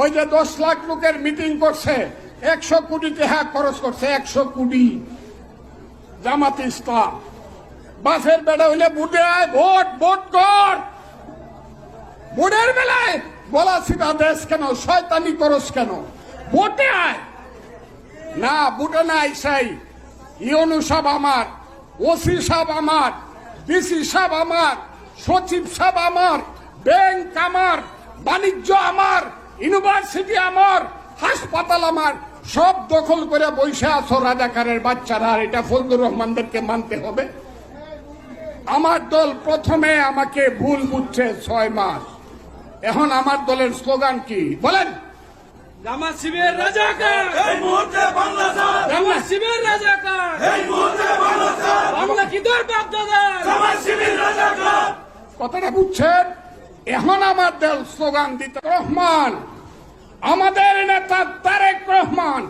ওই যে দশ লাখ লোকের মিটিং করছে, একশো কোটি টাকা খরচ করছে, একশো কোটি। জামাত ইসলাম। বাসের বেড়া হইলে বুটে আয়, ভোট ভোট কর। ভোটের বেলায় বলা সিধা দেশ কেন? শয়তানি খরচ কেন? ভোটে আয়। না বুটে না আইসাই ইউনু সাহেব আমার, ওসি সাহেব আমার, ডিসি সাহেব আমার, সচিব সাহেব আমার, ব্যাংক আমার, বাণিজ্য আমার। ইউনিভার্সিটি আমার হাসপাতাল আমার সব দখল করে বসে আছো রাজাকারের বাচ্চারা আর এটা ফজলুর রহমানদেরকে মানতে হবে। আমার দল প্রথমে আমাকে ভুল বুঝছে ছয় মাস। এখন আমার দলের স্লোগান কি? বলেন। জামাত শিবির রাজাকার। এই মুহূর্তে বাংলা জামাত শিবির রাজাকার। এই মুহূর্তে বাংলা বাংলা কি তোর দাদা? জামাত শিবির রাজাকার। কথাটা বুঝছেন? এখন আমার দল স্লোগান দিতে রহমান। আমাদের নেতা তারেক রহমান।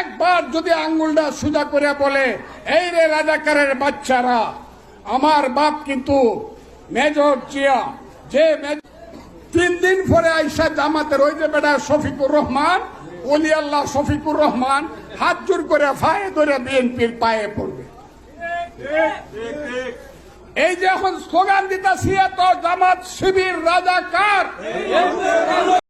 একবার যদি আঙ্গুলটা সুজা করে বলে, এই রে রাজাকারের বাচ্চারা, আমার বাপ কিন্তু মেজর জিয়া, যে তিন দিন পরে আইসা জামাতের ওই যে বেটা শফিকুর রহমান অলি আল্লাহ শফিকুর রহমান, হাত জোর করে ফায়ে ধরে বিএনপির পায়ে পড়বে। এই যে এখন স্লোগান দিতেছি তো জামাত শিবির রাজাকার